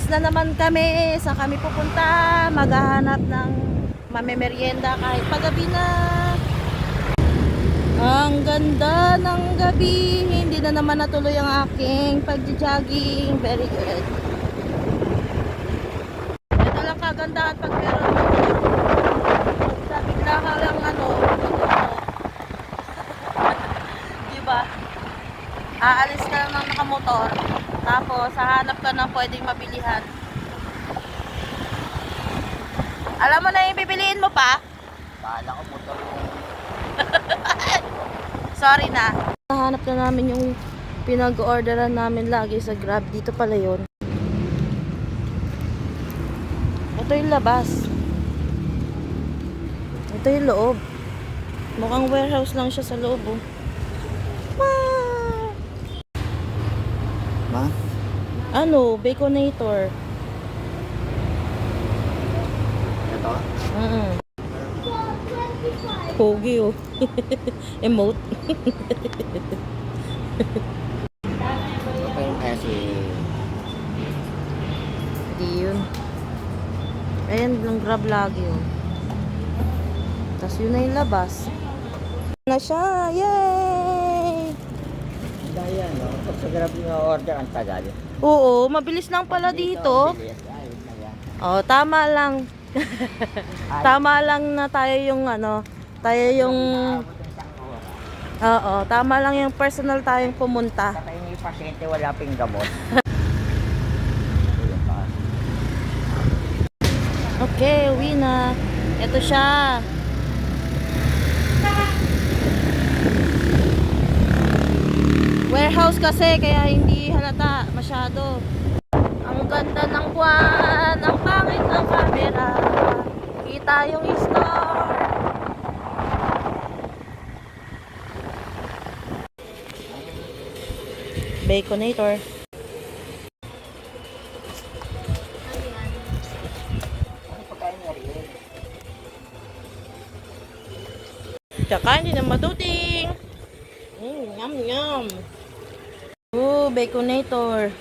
Alis na naman kami. Sa kami pupunta? Maghahanap ng mamemerienda kahit paggabi na. Ang ganda ng gabi. Hindi na naman natuloy ang aking pagja-jogging. Very good. Ito lang kagandahan pag meron bigla ka lang ano, diba? Aalis ka lang ng nakamotor, tapos hahanap ka ng pwedeng mabilihan. Alam mo na yung bibiliin mo pa? Bahala ko motor yung Sorry na. Hahanap na namin yung pinag-orderan namin lagi sa Grab. Dito pala yun. Ito yung labas. Ito yung loob. Mukhang warehouse lang siya sa loob. Oh. Ano? Baconator. Ito? Mm Pogi oh. Emote. Ito pa yung kasi Hindi yun. Ayan lang grab lagi oh. Tapos yun na yung labas. Na siya! Yay! Daya, no? Pag sa grab yung order, ang tagal. Oo, mabilis lang pala dito. Na yan. Oh, tama lang. Tama lang na tayo yung ano, tayo yung inaabot isang oras. Oo, tama lang yung personal tayong pumunta. Na yung pasyente, wala ping gamot. Ayun pa. Okay, uwi na. Ito siya. Warehouse kasi kaya hindi halata masyado. Ang ganda ng buwan, ang pangit ng camera. Kita yung store. Baconator. Tsaka hindi na maduting. Mm, yum, yum. Oh, baconator.